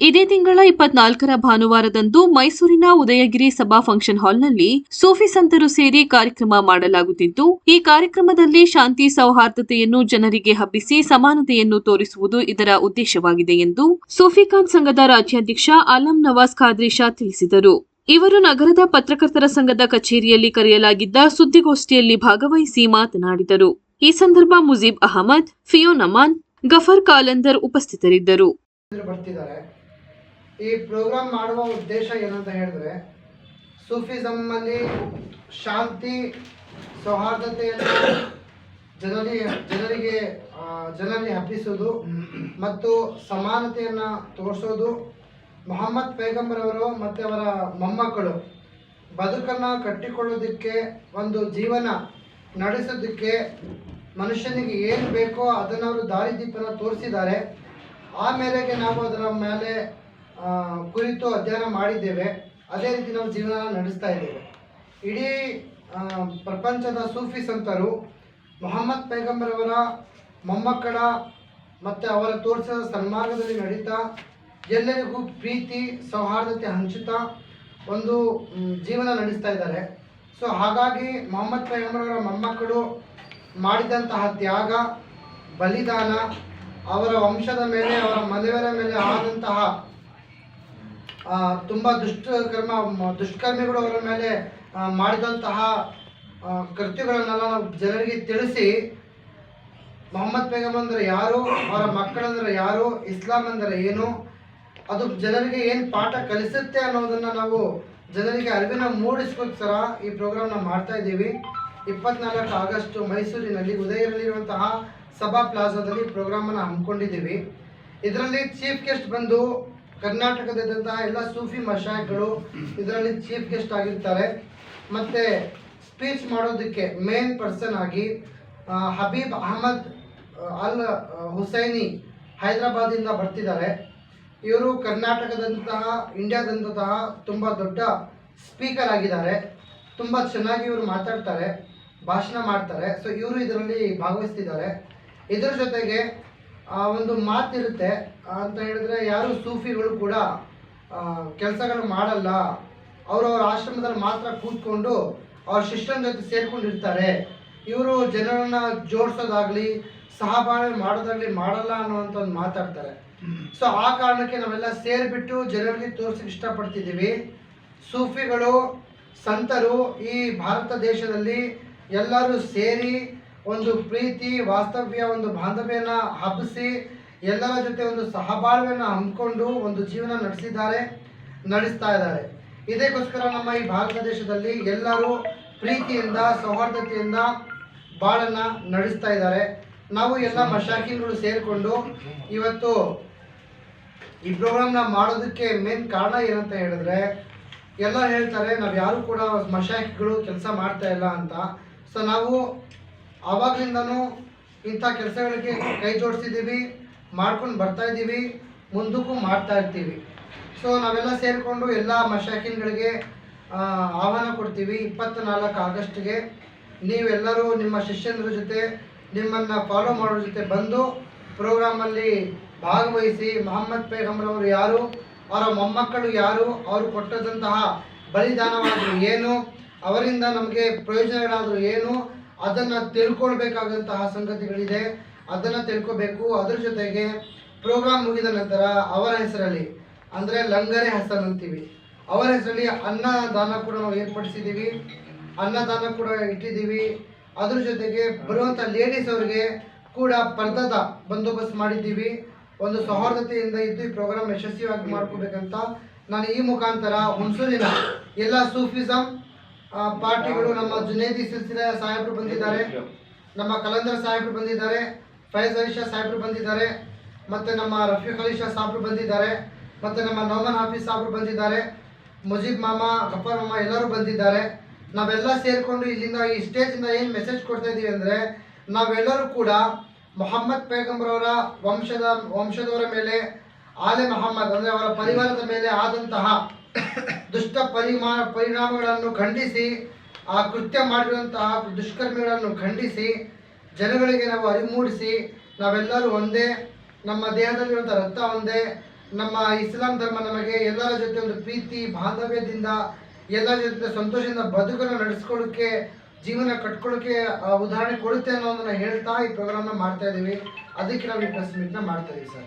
ಇದೇ ತಿಂಗಳ ಇಪ್ಪತ್ನಾಲ್ಕರ ಭಾನುವಾರದಂದು ಮೈಸೂರಿನ ಉದಯಗಿರಿ ಸಭಾ ಫಂಕ್ಷನ್ ಹಾಲ್ನಲ್ಲಿ ಸೂಫಿ ಸಂತರು ಸೇರಿ ಕಾರ್ಯಕ್ರಮ ಮಾಡಲಾಗುತ್ತಿದ್ದು, ಈ ಕಾರ್ಯಕ್ರಮದಲ್ಲಿ ಶಾಂತಿ, ಸೌಹಾರ್ದತೆಯನ್ನು ಜನರಿಗೆ ಹಬ್ಬಿಸಿ ಸಮಾನತೆಯನ್ನು ತೋರಿಸುವುದು ಇದರ ಉದ್ದೇಶವಾಗಿದೆ ಎಂದು ಸೂಫಿಖಾನ್ ಸಂಘದ ರಾಜ್ಯಾಧ್ಯಕ್ಷ ಅಲಂ ನವಾಜ್ ಖಾದ್ರಿ ಶಾ ತಿಳಿಸಿದರು. ಇವರು ನಗರದ ಪತ್ರಕರ್ತರ ಸಂಘದ ಕಚೇರಿಯಲ್ಲಿ ಕರೆಯಲಾಗಿದ್ದ ಸುದ್ದಿಗೋಷ್ಠಿಯಲ್ಲಿ ಭಾಗವಹಿಸಿ ಮಾತನಾಡಿದರು. ಈ ಸಂದರ್ಭ ಮುಜೀಬ್ ಅಹಮದ್ ಫಿಯೋ ನಮಾನ್ ಗಫರ್ ಕಾಲಂದರ್ ಉಪಸ್ಥಿತರಿದ್ದರು. ಈ ಪ್ರೋಗ್ರಾಮ್ ಮಾಡುವ ಉದ್ದೇಶ ಏನಂತ ಹೇಳಿದ್ರೆ, ಸೂಫಿಸಮ್ಮಲ್ಲಿ ಶಾಂತಿ, ಸೌಹಾರ್ದತೆಯನ್ನು ಜನರಿಗೆ ಜನರಿಗೆ ಜನರಿಗೆ ಹಬ್ಬಿಸೋದು ಮತ್ತು ಸಮಾನತೆಯನ್ನು ತೋರಿಸೋದು. ಮೊಹಮ್ಮದ್ ಪೈಗಂಬರವರು ಮತ್ತು ಅವರ ಮೊಮ್ಮಕ್ಕಳು ಬದುಕನ್ನು ಕಟ್ಟಿಕೊಳ್ಳೋದಕ್ಕೆ ಒಂದು ಜೀವನ ನಡೆಸೋದಕ್ಕೆ ಮನುಷ್ಯನಿಗೆ ಏನು ಬೇಕೋ ಅದನ್ನು ಅವರು ದಾರಿದೀಪನ ತೋರಿಸಿದ್ದಾರೆ. ಆ ಮೇರೆಗೆ ನಾವು ಅದರ ಮೇಲೆ ಕುರಿತು ಅಧ್ಯಯನ ಮಾಡಿದ್ದೇವೆ. ಅದೇ ರೀತಿ ನಾವು ಜೀವನ ನಡೆಸ್ತಾ ಇದ್ದೇವೆ. ಇಡೀ ಪ್ರಪಂಚದ ಸೂಫಿ ಸಂತರು ಮೊಹಮ್ಮದ್ ಪೈಗಂಬರ್ ಅವರ ಮೊಮ್ಮಕ್ಕಳ ಮತ್ತು ಅವರ ತೋರಿಸಿದ ಸನ್ಮಾರ್ಗದಲ್ಲಿ ನಡೀತಾ, ಎಲ್ಲರಿಗೂ ಪ್ರೀತಿ, ಸೌಹಾರ್ದತೆ ಹಂಚುತ್ತಾ ಒಂದು ಜೀವನ ನಡೆಸ್ತಾ ಇದ್ದಾರೆ. ಸೊ, ಹಾಗಾಗಿ ಮೊಹಮ್ಮದ್ ಪೈಗಂಬರವರ ಮೊಮ್ಮಕ್ಕಳು ಮಾಡಿದಂತಹ ತ್ಯಾಗ, ಬಲಿದಾನ, ಅವರ ವಂಶದ ಮೇಲೆ, ಅವರ ಮನೆಯವರ ಮೇಲೆ ಆದಂತಹ ತುಂಬ ದುಷ್ಟಕರ್ಮ ದುಷ್ಕರ್ಮಿಗಳು ಅವರ ಮೇಲೆ ಮಾಡಿದಂತಹ ಕೃತ್ಯಗಳನ್ನೆಲ್ಲ ನಾವು ಜನರಿಗೆ ತಿಳಿಸಿ, ಮೊಹಮ್ಮದ್ ಬೇಗಮ್ ಅಂದರೆ ಯಾರು, ಅವರ ಮಕ್ಕಳಂದ್ರೆ ಯಾರು, ಇಸ್ಲಾಂ ಅಂದರೆ ಏನು, ಅದು ಜನರಿಗೆ ಏನು ಪಾಠ ಕಲಿಸುತ್ತೆ ಅನ್ನೋದನ್ನು ನಾವು ಜನರಿಗೆ ಅರಿವಿನ ಮೂಡಿಸ್ಕೋಸ್ಕರ ಈ ಪ್ರೋಗ್ರಾಮ್ನ ಮಾಡ್ತಾ ಇದ್ದೀವಿ. ಇಪ್ಪತ್ನಾಲ್ಕು ಆಗಸ್ಟ್ ಮೈಸೂರಿನಲ್ಲಿ ಉದಯರಲ್ಲಿರುವಂತಹ ಸಭಾ ಪ್ಲಾಜಾದಲ್ಲಿ ಪ್ರೋಗ್ರಾಮನ್ನು ಹಮ್ಮಿಕೊಂಡಿದ್ದೀವಿ. ಇದರಲ್ಲಿ ಚೀಫ್ ಗೆಸ್ಟ್ ಬಂದು ಕರ್ನಾಟಕದಾದ್ಯಂತಹ ಎಲ್ಲ ಸೂಫಿ ಮಶಾಯಿಗಳು ಇದರಲ್ಲಿ ಚೀಫ್ ಗೆಸ್ಟ್ ಆಗಿರ್ತಾರೆ. ಮತ್ತು ಸ್ಪೀಚ್ ಮಾಡೋದಕ್ಕೆ ಮೇನ್ ಪರ್ಸನ್ ಆಗಿ ಹಬೀಬ್ ಅಹಮದ್ ಅಲ್ ಹುಸೈನಿ ಹೈದರಾಬಾದಿಂದ ಬರ್ತಿದ್ದಾರೆ. ಇವರು ಕರ್ನಾಟಕದಂತಹ, ಇಂಡಿಯಾದಂತಹ ತುಂಬ ದೊಡ್ಡ ಸ್ಪೀಕರ್ ಆಗಿದ್ದಾರೆ. ತುಂಬ ಚೆನ್ನಾಗಿ ಇವರು ಮಾತಾಡ್ತಾರೆ, ಭಾಷಣ ಮಾಡ್ತಾರೆ. ಸೊ ಇವರು ಇದರಲ್ಲಿ ಭಾಗವಹಿಸ್ತಿದ್ದಾರೆ. ಇದರ ಜೊತೆಗೆ ಆ, ಒಂದು ಮಾತಿರುತ್ತೆ. ಅಂತ ಹೇಳಿದ್ರೆ ಯಾರು ಸೂಫಿಗಳು ಕೂಡ ಕೆಲಸಗಳು ಮಾಡಲ್ಲ. ಅವರವ್ರ ಅವ್ರ ಆಶ್ರಮದಲ್ಲಿ ಮಾತ್ರ ಕೂತ್ಕೊಂಡು ಅವ್ರ ಶಿಷ್ಟನ ಜೊತೆ ಸೇರ್ಕೊಂಡಿರ್ತಾರೆ. ಇವರು ಜನರನ್ನ ಜೋಡಿಸೋದಾಗ್ಲಿ ಸಹಬಾಳ್ವೆ ಮಾಡೋದಾಗ್ಲಿ ಮಾಡಲ್ಲ ಅನ್ನೋವಂಥ ಒಂದು ಮಾತಾಡ್ತಾರೆ. ಸೊ ಆ ಕಾರಣಕ್ಕೆ ನಾವೆಲ್ಲ ಸೇರಿಬಿಟ್ಟು ಜನರಿಗೆ ತೋರಿಸಕ್ಕೆ ಇಷ್ಟಪಡ್ತಿದ್ದೀವಿ. ಸೂಫಿಗಳು ಸಂತರು ಈ ಭಾರತ ದೇಶದಲ್ಲಿ ಎಲ್ಲರೂ ಸೇರಿ ಒಂದು ಪ್ರೀತಿ, ವಾಸ್ತವ್ಯ, ಒಂದು ಬಾಂಧವ್ಯನ ಹಬ್ಬಿಸಿ ಎಲ್ಲರ ಜೊತೆ ಒಂದು ಸಹಬಾಳ್ವೆಯನ್ನು ಹಮ್ಮಿಕೊಂಡು ಒಂದು ಜೀವನ ನಡೆಸಿದ್ದಾರೆ, ನಡೆಸ್ತಾ ಇದ್ದಾರೆ. ಇದಕ್ಕೋಸ್ಕರ ನಮ್ಮ ಈ ಭಾರತ ದೇಶದಲ್ಲಿ ಎಲ್ಲರೂ ಪ್ರೀತಿಯಿಂದ, ಸೌಹಾರ್ದತೆಯಿಂದ ಬಾಳನ್ನ ನಡೆಸ್ತಾ ಇದ್ದಾರೆ. ನಾವು ಎಲ್ಲ ಮಶಾಕಿನ್ಗಳು ಸೇರಿಕೊಂಡು ಇವತ್ತು ಈ ಪ್ರೋಗ್ರಾಮ್ನ ಮಾಡೋದಕ್ಕೆ ಮೇನ್ ಕಾರಣ ಏನಂತ ಹೇಳಿದ್ರೆ, ಎಲ್ಲ ಹೇಳ್ತಾರೆ, ನಾವು ಯಾರು ಕೂಡ ಮಶಾಕಿಗಳು ಕೆಲಸ ಮಾಡ್ತಾ ಇಲ್ಲ ಅಂತ. ಸೊ ನಾವು ಆವಾಗಲಿಂದನೂ ಇಂಥ ಕೆಲಸಗಳಿಗೆ ಕೈ ಜೋಡಿಸಿದ್ದೀವಿ, ಮಾಡ್ಕೊಂಡು ಬರ್ತಾ ಇದ್ದೀವಿ, ಮುಂದಕ್ಕೂ ಮಾಡ್ತಾ ಇರ್ತೀವಿ. ಸೊ ನಾವೆಲ್ಲ ಸೇರಿಕೊಂಡು ಎಲ್ಲ ಮಶಾಕಿನ್ಗಳಿಗೆ ಆಹ್ವಾನ ಕೊಡ್ತೀವಿ ಇಪ್ಪತ್ತ ನಾಲ್ಕು ಆಗಸ್ಟ್ಗೆ. ನೀವೆಲ್ಲರೂ ನಿಮ್ಮ ಶಿಷ್ಯಂದ್ರ ಜೊತೆ, ನಿಮ್ಮನ್ನು ಫಾಲೋ ಮಾಡೋ ಜೊತೆ ಬಂದು ಪ್ರೋಗ್ರಾಮಲ್ಲಿ ಭಾಗವಹಿಸಿ, ಮೊಹಮ್ಮದ್ ಪೈಗಂಬರ್ ಅವರು ಯಾರು, ಅವರ ಮೊಮ್ಮಕ್ಕಳು ಯಾರು, ಅವರು ಕೊಟ್ಟದಂತಹ ಬಲಿದಾನವಾದರೂ ಏನು, ಅವರಿಂದ ನಮಗೆ ಪ್ರಯೋಜನಗಳಾದರೂ ಏನು ಅದನ್ನು ತಿಳ್ಕೊಳ್ಬೇಕಾದಂತಹ ಸಂಗತಿಗಳಿದೆ. ಅದನ್ನು ತಿಳ್ಕೊಬೇಕು. ಅದ್ರ ಜೊತೆಗೆ ಪ್ರೋಗ್ರಾಮ್ ಮುಗಿದ ನಂತರ ಅವರ ಹೆಸರಲ್ಲಿ ಅಂದರೆ ಲಂಗರೆ ಹಸನ್ ಅಂತೀವಿ. ಅವರ ಹೆಸರಲ್ಲಿ ಅನ್ನದಾನ ಕೂಡ ನಾವು ಏರ್ಪಡಿಸಿದ್ದೀವಿ ಅನ್ನದಾನ ಕೂಡ ಇಟ್ಟಿದ್ದೀವಿ ಅದ್ರ ಜೊತೆಗೆ ಬರುವಂಥ ಲೇಡೀಸ್ ಅವ್ರಿಗೆ ಕೂಡ ಪರ್ದದ ಬಂದೋಬಸ್ತ್ ಮಾಡಿದ್ದೀವಿ. ಒಂದು ಸೌಹಾರ್ದತೆಯಿಂದ ಇದ್ದು ಈ ಪ್ರೋಗ್ರಾಮ್ ಯಶಸ್ವಿಯಾಗಿ ಮಾಡ್ಕೋಬೇಕಂತ ನಾನು ಈ ಮುಖಾಂತರ ಹುಣಸೂರಿನ ಎಲ್ಲ ಸೂಫಿಸಮ್ ಆ, ಪಾರ್ಟಿಗಳು ನಮ್ಮ ಜುನೇದಿ ಸಿಲ್ಸಿಲ ಸಾಹೇಬರು ಬಂದಿದ್ದಾರೆ, ನಮ್ಮ ಕಲಂದರ್ ಸಾಹೇಬರು ಬಂದಿದ್ದಾರೆ, ಫೈಜ್ ಅಲಿ ಶಾ ಸಾಹೇಬರು ಬಂದಿದ್ದಾರೆ, ಮತ್ತು ನಮ್ಮ ರಫೀಕ್ ಅಲಿ ಶಾ ಸಾಹೇಬರು ಬಂದಿದ್ದಾರೆ, ಮತ್ತು ನಮ್ಮ ನೌಮನ್ ಹಾಫೀಸ್ ಸಾಹೇಬರು ಬಂದಿದ್ದಾರೆ, ಮುಜೀಬ್ ಮಾಮ, ಗಫರ್ ಮಾಮ ಎಲ್ಲರೂ ಬಂದಿದ್ದಾರೆ. ನಾವೆಲ್ಲ ಸೇರಿಕೊಂಡು ಇಲ್ಲಿಂದ ಈ ಸ್ಟೇಜಿಂದ ಏನು ಮೆಸೇಜ್ ಕೊಡ್ತಾ ಇದ್ದೀವಿ ಅಂದರೆ, ನಾವೆಲ್ಲರೂ ಕೂಡ ಮೊಹಮ್ಮದ್ ಪೇಗಂಬರವರ ವಂಶದ, ವಂಶದವರ ಮೇಲೆ, ಆಲೆ ಮೊಹಮ್ಮದ್ ಅಂದರೆ ಅವರ ಪರಿವಾರದ ಮೇಲೆ ಆದಂತಹ ದುಷ್ಟ ಪರಿಮಾ, ಪರಿಣಾಮಗಳನ್ನು ಖಂಡಿಸಿ, ಆ ಕೃತ್ಯ ಮಾಡಿರುವಂತಹ ದುಷ್ಕರ್ಮಿಗಳನ್ನು ಖಂಡಿಸಿ, ಜನಗಳಿಗೆ ನಾವು ಅರಿವು ಮೂಡಿಸಿ ನಾವೆಲ್ಲರೂ ಒಂದೇ, ನಮ್ಮ ದೇಹದಲ್ಲಿರುವಂಥ ರಕ್ತ ಒಂದೇ, ನಮ್ಮ ಇಸ್ಲಾಂ ಧರ್ಮ ನಮಗೆ ಎಲ್ಲರ ಜೊತೆ ಒಂದು ಪ್ರೀತಿ, ಬಾಂಧವ್ಯದಿಂದ, ಎಲ್ಲರ ಜೊತೆ ಸಂತೋಷದಿಂದ ಬದುಕನ್ನು ನಡೆಸ್ಕೊಳ್ಳೋಕೆ ಜೀವನ ಕಟ್ಕೊಳ್ಳೋಕ್ಕೆ ಉದಾಹರಣೆ ಕೊಡುತ್ತೆ ಅನ್ನೋದನ್ನ ಹೇಳ್ತಾ ಈ ಪ್ರೋಗ್ರಾಮ್ನ ಮಾಡ್ತಾ ಇದ್ದೀವಿ. ಅದಕ್ಕೆ ನಾವು ಈ ಪ್ರೆಸ್ ಮೀಟ್ನ ಮಾಡ್ತಾ ಇದ್ದೀವಿ ಸರ್.